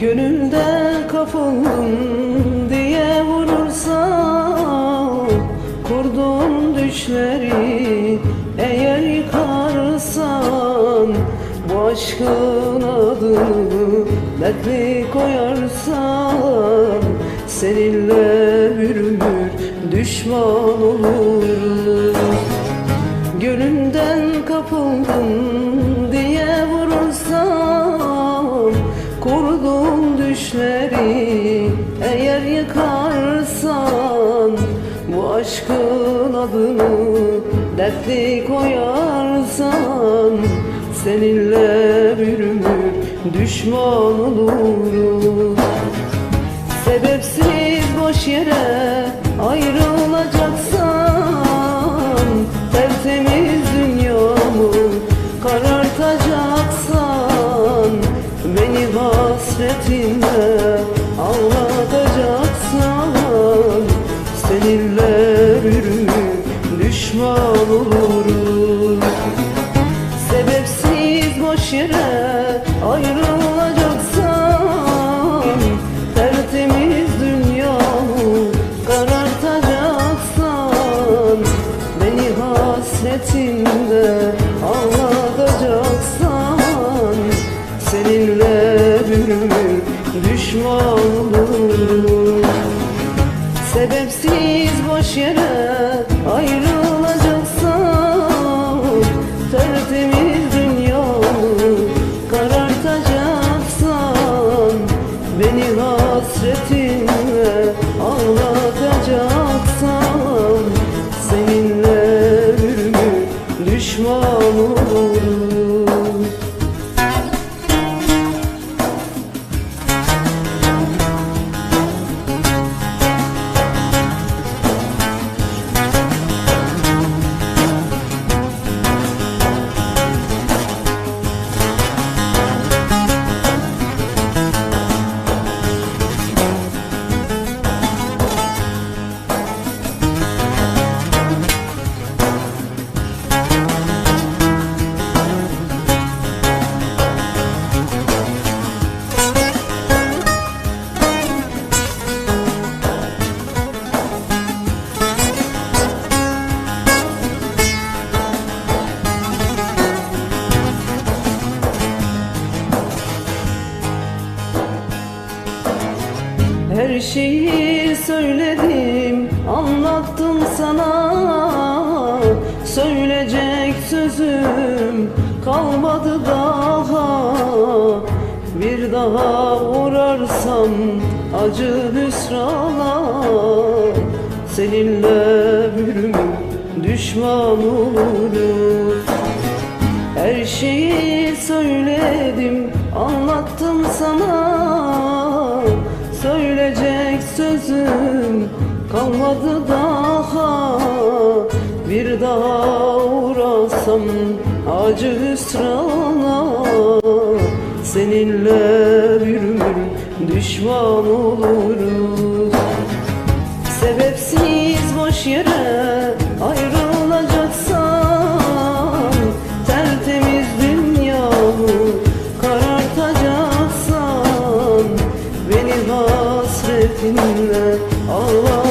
Gönülden kapıldım diye vurursan Kurduğum düşleri eğer yıkarsan Bu aşkın adını dertli koyarsan Seninle bürünür düşman olurum Gönlümden kapıldım düşleri eğer yıkarsan Bu aşkın adını dertli koyarsan Seninle bürünür düşman olurum Sebepsiz boş yere ayrılacaksan hasretinle ağlatacaksan Seninle bürünür düşman olurum. Sebepsiz boş yere bürünür düşman olurum Sebepsiz boş yere ayrılacaksan Tertemiz dünyamı karartacaksan Beni hasretinle ağlatacaksan Seninle bürünür düşman olurum Her şeyi söyledim, anlattım sana. Söyleyecek sözüm kalmadı daha. Bir daha uğrarsam acı hüsrana Seninle bürünür düşman olurum. Her şeyi söyledim, anlattım sana Söyleyecek sözüm kalmadı daha. Bir daha uğrasam acı hüsrana. Seninle bürünür düşman olurum Sebepsiz hasretinle ağlatacaksan